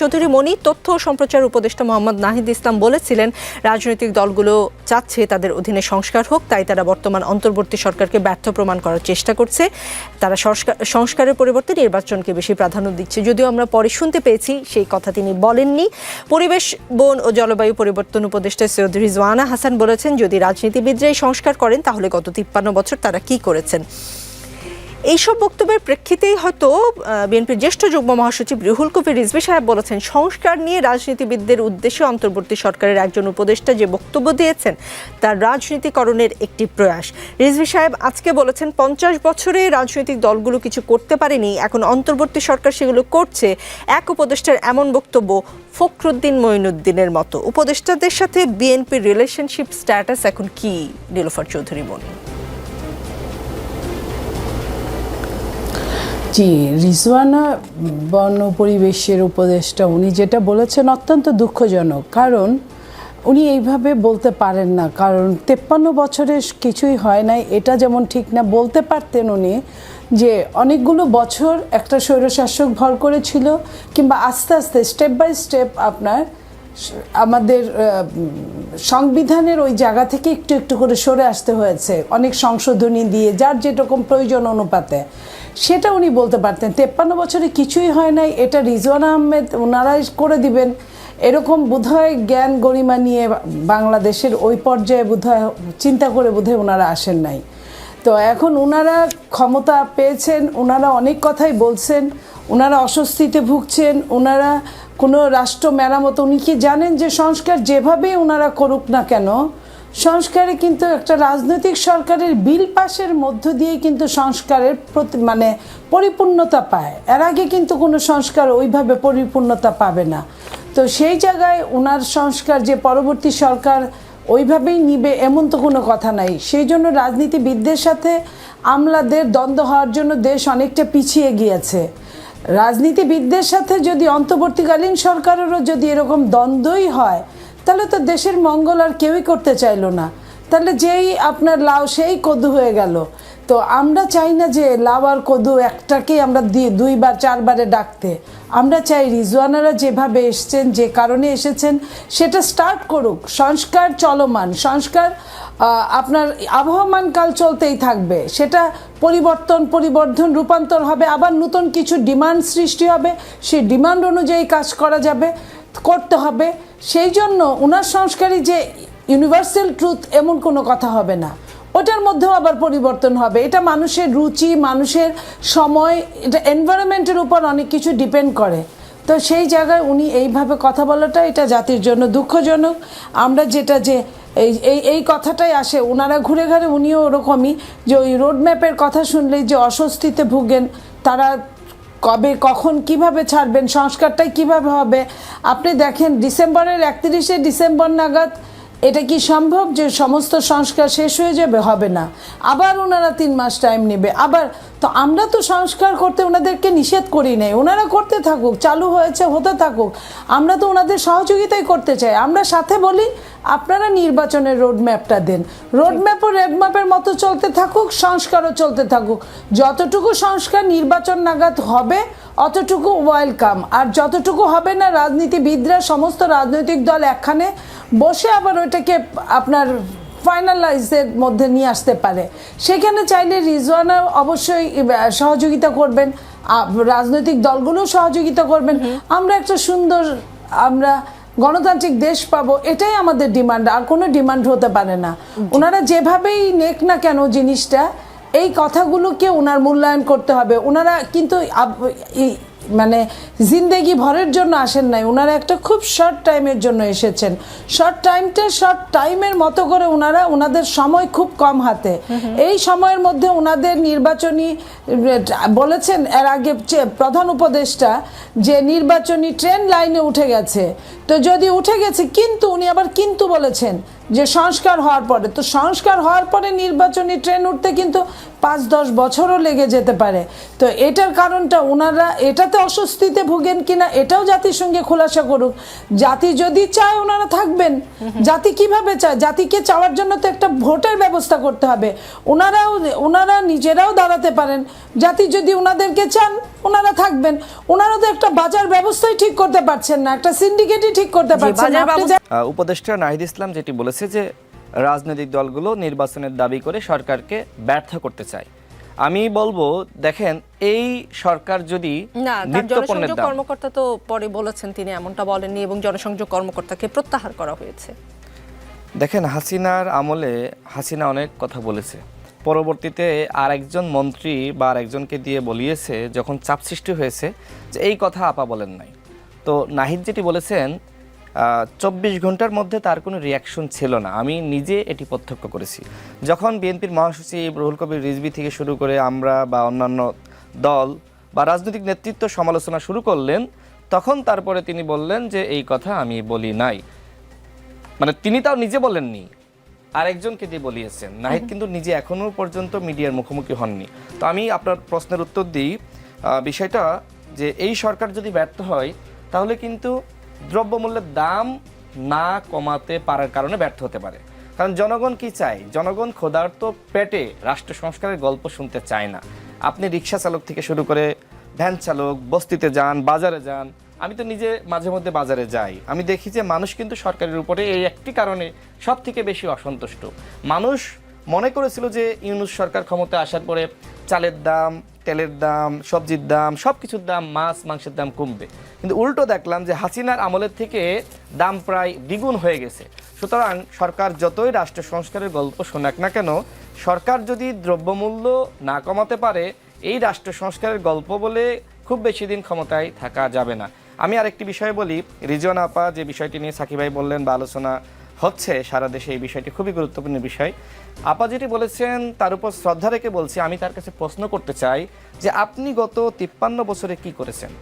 চৌধুরী মনি, তথ্য ও সম্প্রচার উপদেষ্টা মোহাম্মদ নাহিদ ইসলাম বলেছিলেন, রাজনৈতিক দলগুলো চাচ্ছে তাদের অধীনে সংস্কার হোক, তাই তারা বর্তমান অন্তর্বর্তী সরকারকে ব্যর্থ প্রমাণ করার চেষ্টা করছে। তারা সংস্কার, সংস্কারের পরিবর্তে নির্বাচনকে বেশি প্রাধান্য দিচ্ছে। যদিও আমরা পরে শুনতে পেয়েছি, সেই কথা তিনি বলেননি। পরিবেশ, বন ও জলবায়ু পরিবর্তন উপদেষ্টা সৈয়দ রিজওয়ানা হাসান বলেছেন, যদি রাজনীতিবিদরাই সংস্কার করেন, তাহলে গত তিপ্পান্ন বছর তারা কি করেছেন? এইসব বক্তব্যের প্রেক্ষিতেই হয়তো বিএনপির জ্যেষ্ঠ যুগ্ম মহাসচিব রুহুল কবির রিজভি সাহেব বলেছেন, সংস্কার নিয়ে রাজনীতিবিদদের উদ্দেশ্যে অন্তর্বর্তী সরকারের একজন উপদেষ্টা যে বক্তব্য দিয়েছেন, তার রাজনীতিকরণের একটি প্রয়াস। রিজভি সাহেব আজকে বলেছেন, পঞ্চাশ বছরে রাজনৈতিক দলগুলো কিছু করতে পারেনি, এখন অন্তর্বর্তী সরকার সেগুলো করছে। এক উপদেষ্টার এমন বক্তব্য ফখরুদ্দিন মঈনুদ্দিনের মতো। উপদেষ্টাদের সাথে বিএনপির রিলেশনশিপ স্ট্যাটাস এখন কি, নীলোফার চৌধুরী মনে জি, রিজওয়ানা বন পরিবেশের উপদেষ্টা, উনি যেটা বলেছেন অত্যন্ত দুঃখজনক। কারণ উনি এইভাবে বলতে পারেন না, কারণ তেপ্পান্ন বছরে কিছুই হয় নাই। এটা যেমন ঠিক না, বলতে পারতেন উনি যে অনেকগুলো বছর একটা স্বৈরশাসক ভর করেছিল, কিংবা আস্তে আস্তে, স্টেপ বাই স্টেপ আপনার আমাদের সংবিধানের ওই জায়গা থেকে একটু একটু করে সরে আসতে হয়েছে। অনেক সংশোধনী দিয়ে, যার যেরকম প্রয়োজন অনুপাতে। সেটা উনি বলতে পারতেন, তেপ্পান্ন বছরে কিছুই হয় নাই, এটা রিজওয়ান আহমেদ ওনারাই করে দিবেন। এরকম বোধহয় জ্ঞান গরিমা নিয়ে বাংলাদেশের ওই পর্যায়ে বোধহয়, চিন্তা করে বোধহয় ওনারা আসেন নাই। তো এখন ওনারা ক্ষমতা পেয়েছেন ওনারা অনেক কথাই বলছেন। ওনারা অস্বস্তিতে ভুগছেন, ওনারা কোনো রাষ্ট্র মেরামত, উনি কি জানেন যে সংস্কার যেভাবেই ওনারা করুক না কেন, সংস্কারে কিন্তু একটা রাজনৈতিক সরকারের বিল পাশের মধ্য দিয়ে কিন্তু সংস্কারের প্রতি মানে পরিপূর্ণতা পায়। এর আগে কিন্তু কোনো সংস্কার ওইভাবে পরিপূর্ণতা পাবে না। তো সেই জায়গায় ওনার সংস্কার যে পরবর্তী সরকার ওইভাবেই নিবে এমন তো কোনো কথা নাই। সেই জন্য রাজনীতিবিদদের সাথে আমলাদের দ্বন্দ্ব হওয়ার জন্য দেশ অনেকটা পিছিয়ে গিয়েছে। রাজনীতিবিদদের সাথে যদি অন্তর্বর্তীকালীন সরকারেরও যদি এরকম দ্বন্দ্বই হয়, তাহলে তো দেশের মঙ্গল আর কেউই করতে চাইলো না। তাহলে যেই আপনার লাউ, সেই কদু হয়ে গেল। তো আমরা চাই না যে লাউ আর কদু একটাকেই আমরা দিই দুইবার, চারবারে ডাকতে। আমরা চাই রিজওয়ানারা যেভাবে এসছেন, যে কারণে এসেছেন, সেটা স্টার্ট করুক। সংস্কার চলমান। সংস্কার আপনার আবহমান কাল চলতেই থাকবে। সেটা পরিবর্তন, পরিবর্ধন, রূপান্তর হবে, আবার নতুন কিছু ডিমান্ড সৃষ্টি হবে, সেই ডিমান্ড অনুযায়ী কাজ করা যাবে, করতে হবে। সেই জন্য ওনার সংস্কারই যে ইউনিভার্সাল ট্রুথ এমন কোনো কথা হবে না। ওটার মধ্যেও আবার পরিবর্তন হবে। এটা মানুষের রুচি, মানুষের সময়, এটা এনভায়রনমেন্টের উপর অনেক কিছু ডিপেন্ড করে। তো সেই জায়গায় উনি এইভাবে কথা বলাটা এটা জাতির জন্য দুঃখজনক। আমরা যেটা যে এই এই এই কথাটাই আসে। ওনারা ঘুরে ঘুরে উনিও ওরকমই যে ওই রোড ম্যাপের কথা শুনলেই যে অস্বস্তিতে ভুগেন, তারা কবে, কখন কীভাবে ছাড়বেন, সংস্কারটাই কীভাবে হবে? আপনি দেখেন, ডিসেম্বরের একত্রিশে ডিসেম্বর নাগাদ এটা কি সম্ভব যে সমস্ত সংস্কার শেষ হয়ে যাবে? হবে না। আবার ওনারা তিন মাস টাইম নেবে। আবার তো আমরা তো সংস্কার করতে ওনাদেরকে নিষেধ করি নাই। ওনারা করতে থাকুক, চালু হয়েছে, হতে থাকুক। আমরা তো ওনাদের সহযোগিতাই করতে চাই। আমরা সাথে বলি, আপনারা নির্বাচনের রোড ম্যাপটা দেন। রোড ম্যাপ ও রেড ম্যাপের মতো চলতে থাকুক, সংস্কারও চলতে থাকুক। যতটুকু সংস্কার নির্বাচন নাগাদ হবে অতটুকু ওয়েলকাম। আর যতটুকু হবে না রাজনীতিবিদরা সমস্ত রাজনৈতিক দল একখানে বসে আবার ওইটাকে আপনার ফাইনালাইজের মধ্যে নিয়ে আসতে পারে। সেখানে চাইলে রিজওয়ানা অবশ্যই সহযোগিতা করবেন। রাজনৈতিক দলগুলো সহযোগিতা করবেন। আমরা একটা সুন্দর আমরা গণতান্ত্রিক দেশ পাবো এটাই আমাদের ডিমান্ড। আর কোনো ডিমান্ড হতে পারে না। ওনারা যেভাবেই নেক না কেন জিনিসটা এই কথাগুলোকে ওনার মূল্যায়ন করতে হবে? ওনারা কিন্তু মানে জিন্দেগি ভরের জন্য আসেন নাই। ওনারা একটা খুব শর্ট টাইমের জন্য এসেছেন। শর্ট টাইমটা শর্ট টাইমের মতো করে ওনারা ওনাদের সময় খুব কম হাতে। এই সময়ের মধ্যে ওনাদের নির্বাচনী, বলেছেন এর আগে প্রধান উপদেষ্টা যে নির্বাচনী ট্রেন লাইনে উঠে গেছে। তো যদি উঠে গেছে, কিন্তু উনি আবার কিন্তু বলেছেন যে সংস্কার হওয়ার পরে। তো সংস্কার হওয়ার পরে নির্বাচনী ট্রেন উঠতে কিন্তু পাঁচ দশ বছরও লেগে যেতে পারে। তো এটার কারণটা ওনারা এটাতে অস্বস্তিতে ভোগেন কিনা এটাও জাতির সঙ্গে খোলাসা করুক। জাতি যদি চায় ওনারা থাকবেন। জাতি কীভাবে চায়? জাতিকে চাওয়ার জন্য তো একটা ভোটের ব্যবস্থা করতে হবে। ওনারাও ওনারা নিজেরাও দাঁড়াতে পারেন। জাতি যদি ওনাদেরকে চান ওনারা থাকবেন। ওনারা তো একটা বাজার ব্যবস্থাই ঠিক করতে পারছেন না একটা সিন্ডিকেটই ঠিক করতে পারছেন না। উপদেষ্টা নাহিদ ইসলাম যেটি বলেছে যে রাজনৈতিক দলগুলো নির্বাচনের দাবি করে সরকারকে ব্যর্থ করতে চায়। আমি বলব দেখেন এই সরকার যদি দাম কর্মকর্তা তো পরে বলেছেন তিনি এমনটা বলেননি এবং জনসংযোগ কর্মকর্তাকে প্রত্যাহার করা হয়েছে। দেখেন হাসিনার আমলে হাসিনা অনেক কথা বলেছে। পরবর্তীতে আর একজন মন্ত্রী বা আর একজনকে দিয়ে বলিয়েছে যখন চাপ সৃষ্টি হয়েছে যে এই কথা আপা বলেন নাই। তো নাহিদ যেটি বলেছেন চব্বিশ ঘণ্টার মধ্যে তার কোনো রিয়াকশন ছিল না। আমি নিজে এটি প্রত্যক্ষ করেছি। যখন বিএনপির মহাসচিব রুহুল কবির রিজভি থেকে শুরু করে আমরা বা অন্যান্য দল বা রাজনৈতিক নেতৃত্ব সমালোচনা শুরু করলেন তখন তারপরে তিনি বললেন যে এই কথা আমি বলি নাই। মানে তিনি তাও নিজে বলেননি আরেকজনকে দিয়ে বলিয়েছেন। নাহিদ কিন্তু নিজে এখনও পর্যন্ত মিডিয়ার মুখোমুখি হননি। তো আমি আপনার প্রশ্নের উত্তর দিই বিষয়টা যে এই সরকার যদি ব্যর্থ হয় তাহলে কিন্তু দ্রব্যমূল্যের দাম না কমাতে পারার কারণে ব্যর্থ হতে পারে। কারণ জনগণ কি চায়? জনগণ ক্ষুধার্ত পেটে রাষ্ট্র সংস্কারের গল্প শুনতে চায় না। আপনি রিক্সা চালক থেকে শুরু করে ভ্যান চালক, বস্তিতে যান, বাজারে যান, আমি তো নিজে মাঝে মধ্যে বাজারে যাই। আমি দেখি যে মানুষ কিন্তু সরকারের উপরে এই একটি কারণে সব থেকে বেশি অসন্তুষ্ট। মানুষ মনে করেছিল যে ইউনুস সরকার ক্ষমতা আসার পরে চালের দাম তেলের দাম, সবজির দাম সব কিছুর দাম, মাছ, মাংসের দাম কমবে। কিন্তু উল্টো দেখলাম যে হাসিনার আমলের থেকে দাম প্রায় দ্বিগুণ হয়ে গেছে। সুতরাং সরকার যতই রাষ্ট্র সংস্কারের গল্প শোনাক না কেন, সরকার যদি দ্রব্যমূল্য না কমাতে পারে, এই রাষ্ট্র সংস্কারের গল্প বলে খুব বেশি দিন ক্ষমতায় থাকা যাবে না। আমি আরেকটি বিষয় বলি রিজন আপা যে বিষয়টি নিয়ে সাকিব ভাই বললেন বা আলোচনা হচ্ছে সারা দেশে এই বিষয়টি খুবই গুরুত্বপূর্ণ বিষয়। আপা যেটি বলেছেন, তার উপর শ্রদ্ধা রেখে বলছি, আমি তার কাছে প্রশ্ন করতে চাই যে আপনি গত তিপ্পান্ন বছরে কি করেছেন?